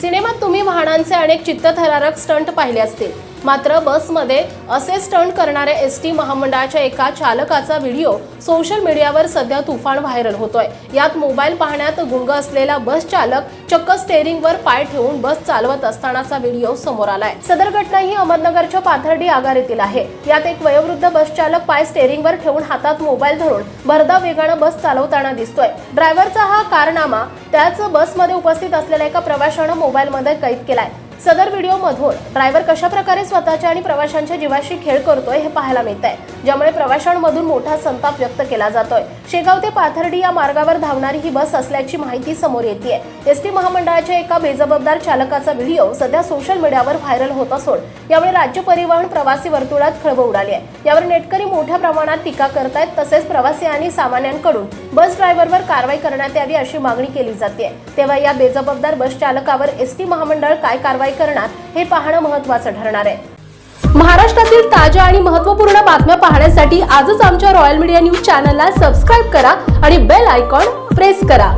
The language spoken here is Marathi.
सिनेमात तुम्ही वाहनांचे अनेक चित्तथरारक स्टंट पाहिले असतील. मात्र बसमध्ये असे स्टंट करणाऱ्या एस टी महामंडळाच्या एका चालकाचा व्हिडिओ सोशल मीडियावर सध्या तुफान व्हायरल होतोय. यात मोबाईल पाहण्यात गुंग असलेला बस चालक चक्क स्टेअरिंगवर पाय ठेवून बस चालवत असतानाचा व्हिडिओ समोर आलाय. सदर घटना ही अहमदनगरच्या पाथर्डी आगारीतील आहे. यात एक वयोवृद्ध बस चालक पाय स्टेअरिंगवर ठेवून हातात मोबाईल धरून भरधाव वेगानं बस चालवताना दिसतोय. ड्रायव्हरचा हा कारनामा त्याच बसमध्ये उपस्थित असलेल्या एका प्रवाशानं मोबाईलमध्ये कैद केलाय. सदर व्हिडिओ मधून ड्रायव्हर कशा प्रकारे स्वतःच्या आणि प्रवाशांच्या जीवाशी खेळ करतोय हे पाहायला मिळत आहे ज्यामुळे प्रवाशांमधून मोठा संताप व्यक्त केला जातोय. शेगाव ते पाथर्डी या मार्गावर धावणारी ही बस असल्याची माहिती समोर येते एस टी महामंडळाच्या एका बेजबाबदार चालकाचा व्हिडिओ सध्या सोशल मीडियावर व्हायरल होत असून यामुळे राज्य परिवहन प्रवासी वर्तुळात खळबळ उडाली आहे. यावर नेटकरी मोठ्या प्रमाणात टीका करतायत तसेच प्रवासी आणि सामान्यांकडून बस ड्रायव्हरवर कारवाई करण्यात यावी अशी मागणी केली जाते तेव्हा या बेजबाबदार बस चालकावर एस टी महामंडळ काय कारवाई करणार हे पाहणं महत्वाचं ठरणार आहे. महाराष्ट्रातील ताज्या आणि महत्त्वपूर्ण बातम्या पाहण्यासाठी आजच आमच्या रॉयल मीडिया न्यूज चॅनलला सबस्क्राईब करा आणि बेल आयकॉन प्रेस करा.